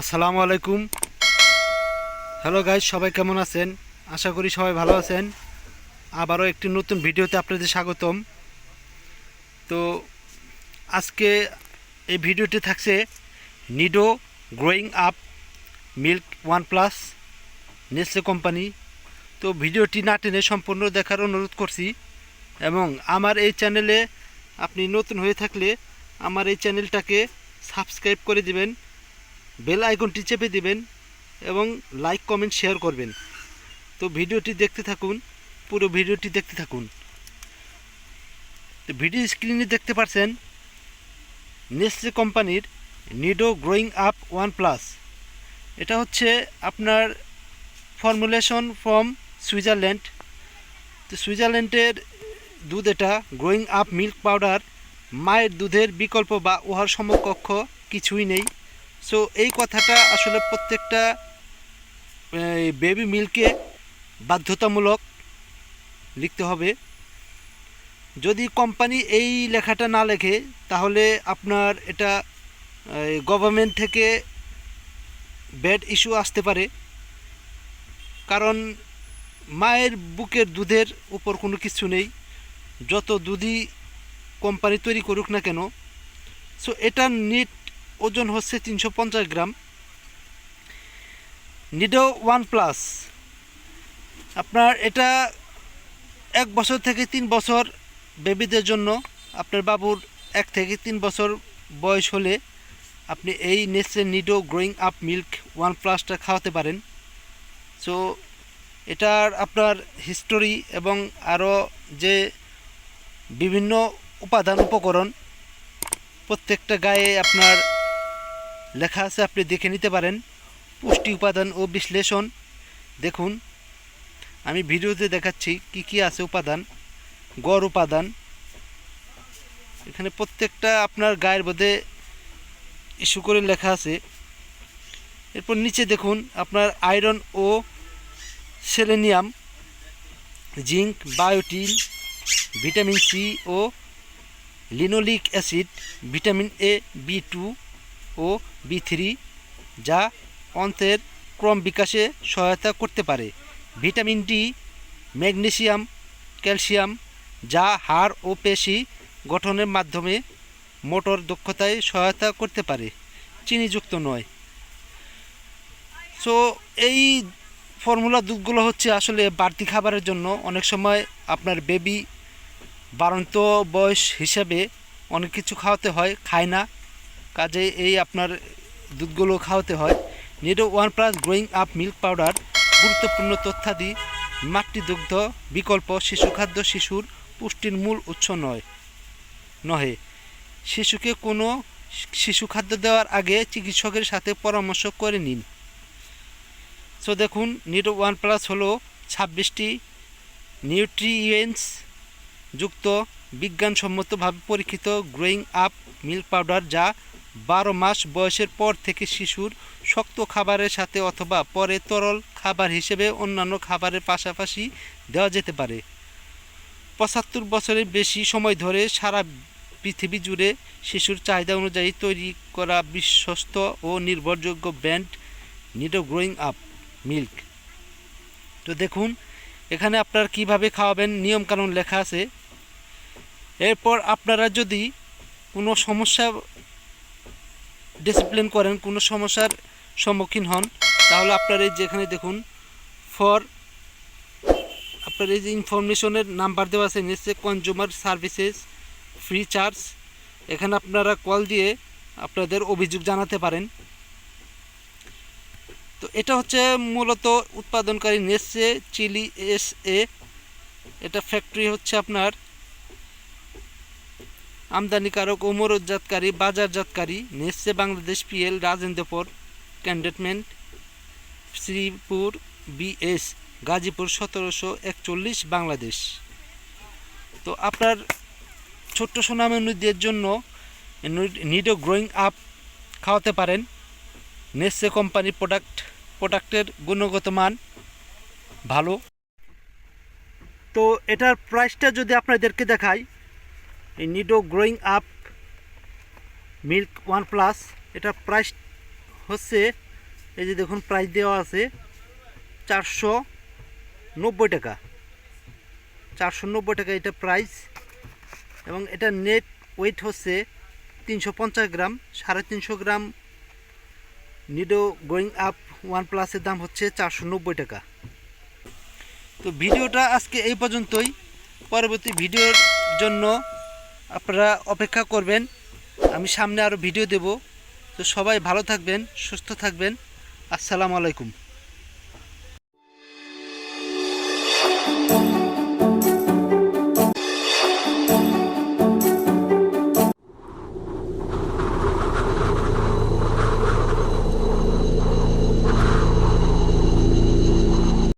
আসসালামু আলাইকুম। Hello guys সবাই কেমন আছেন? আশা করি সবাই ভালো আছেন। আবারও একটি নতুন ভিডিওতে আপনাদের স্বাগতম। তো আজকে এই ভিডিওটি থাকছে Nido growing up milk one plus Nestle company তো ভিডিওটি না টেনে সম্পূর্ণ দেখার অনুরোধ করছি এবং আমার এই চ্যানেলে আপনি নতুন হয়ে থাকলে আমার এই চ্যানেলটাকে সাবস্ক্রাইব করে দিবেন। বেল আইকনটি চেপে দিবেন এবং লাইক, কমেন্ট, শেয়ার করবেন। তো ভিডিওটি দেখতে থাকুন, পুরো ভিডিওটি দেখতে থাকুন। তো ভিডিও স্ক্রিনে দেখতে পাচ্ছেন নেসলে কোম্পানির Nido growing up one plus. এটা হচ্ছে আপনার ফর্মুলেশন ফ্রম সুইজারল্যান্ড। তো সুইজারল্যান্ডের দুধ এটা, গ্রোয়িং আপ মিল্ক পাউডার, মায়ের দুধের বিকল্প বা উহার সমকক্ষ কিছুই নেই। সো এই কথাটা আসলে প্রত্যেকটা বেবি মিল্কে বাধ্যতামূলক লিখতে হবে। যদি কোম্পানি এই লেখাটা না লেখে, তাহলে আপনার এটা গভর্নমেন্ট থেকে ব্যাড ইস্যু আসতে পারে। কারণ মায়ের বুকের দুধের উপর কোনো কিছু নেই। যত দুধই কোম্পানি তৈরি করুক না কেন সো এটা নিট ওজন হচ্ছে তিনশো পঞ্চাশ গ্রাম। Nido one plus. আপনার এটা এক বছর থেকে তিন বছর বেবিদের জন্য আপনার বাবুর এক থেকে তিন বছর বয়স হলে আপনি এই Nestle Nido growing up milk one প্লাসটা খাওয়াতে পারেন। সো, এটার আপনার হিস্টোরি এবং আরও যে বিভিন্ন উপাদান উপকরণ, প্রত্যেকটা গায়ে আপনার লেখা আছে, আপনি দেখে নিতে পারেন। পুষ্টি উপাদান ও বিশ্লেষণ। দেখুন, আমি ভিডিওতে দেখাচ্ছি কি কি আছে উপাদান। গড় উপাদান। এখানে প্রত্যেকটা আপনার গায়ের মধ্যে ইস্যু করে লেখা আছে। এরপর নিচে দেখুন, আপনার iron O selenium, zinc, biotin, vitamin C O linoleic acid, vitamin A, B two O B three যা অন্ত্রের ক্রম বিকাশে সহায়তা করতে পারে। ভিটামিন ডি ম্যাগনেসিয়াম, ক্যালসিয়াম যা হাড় ও পেশি গঠনের মাধ্যমে মোটর দক্ষতায় সহায়তা করতে পারে, চিনিযুক্ত নয়। সো এই ফর্মুলা দুধগুলো হচ্ছে আসলে বাড়তি খাবারের জন্য অনেক সময় আপনার বেবি বারন্ত বয়স হিসাবে অনেক কিছু খাওয়াতে হয়, খায় না। কাজে এই আপনার দুধগুলো খাওয়াতে হয়। Nido one plus growing up milk powder গুরুত্বপূর্ণ তথ্যাদি মাতৃদুগ্ধ বিকল্প শিশু খাদ্য শিশুর পুষ্টির মূল উৎস নয়। নহে। শিশুকে কোনো শিশু খাদ্য দেওয়ার আগে চিকিৎসকের সাথে পরামর্শ করে নিন। সো দেখুন নিডো ওয়ান প্লাস হলো ছাব্বিশটি নিউট্রিয়েন্টস যুক্ত বিজ্ঞানসম্মতভাবে পরীক্ষিত গ্রোয়িং আপ মিল্ক পাউডার যা বারো মাস বয়সের পর থেকে শিশুর শক্ত খাবারের সাথে অথবা পরে তরল খাবার হিসেবে অন্যান্য খাবারের পাশাপাশি দেওয়া যেতে পারে। পঁচাত্তর বছরের বেশি সময় ধরে সারা পৃথিবী জুড়ে শিশুর চাহিদা অনুযায়ী তৈরি করা বিশ্বস্ত ও নির্ভরযোগ্য brand Nido growing up milk. তো দেখুন, এখানে আপনারা কীভাবে খাওয়াবেন নিয়মকানুন লেখা আছে। এরপর আপনারা যদি কোনো সমস্যা ডিসিপ্লিন করেন, কোনো সমস্যার সম্মুখীন হন, তাহলে আপনার এই যেখানে দেখুন ফর আপনার এই যে ইনফরমেশনের নাম্বার দেওয়া আছে নিশ্চয় কনজিউমার সার্ভিসেস ফ্রি চার্জ এখানে আপনারা কল দিয়ে আপনাদের অভিযোগ জানাতে পারেন। তো এটা হচ্ছে মূলত উৎপাদনকারী, নেসে, চিলি, এস, এ, এটা ফ্যাক্টরি হচ্ছে আপনার আমদানিকারক ও মরুজাতকারী, বাজারজাতকারী, Nestle Bangladesh PL, Rajendrapur, cantonment, Sreepur, BS, Gazipur সতেরোশো একচল্লিশ, বাংলাদেশ। তো আপনার ছোট্ট সোনামণিদের জন্য নিডো গ্রোয়িং আপ খাওয়াতে পারেন। নেসে কোম্পানির প্রোডাক্ট, প্রোডাক্টের গুণগত মান ভালো। তো এটার প্রাইসটা যদি আপনাদেরকে এই Nido growing up milk one plus এটার প্রাইস হচ্ছে, এই যে দেখুন প্রাইস দেওয়া আছে চারশো নব্বই টাকা। চারশো নব্বই টাকা এটা প্রাইস। এবং এটা নেট ওয়েট হচ্ছে তিনশো পঞ্চাশ গ্রাম, সাড়ে তিনশো gram. Nido growing up one প্লাসের দাম হচ্ছে চারশো নব্বই টাকা। তো ভিডিওটা আজকে এই পর্যন্তই। পরবর্তী ভিডিওর জন্য আপনারা অপেক্ষা করবেন, আমি সামনে আরও ভিডিও দেব। তো সবাই ভালো থাকবেন, সুস্থ থাকবেন। আসসালামু আলাইকুম।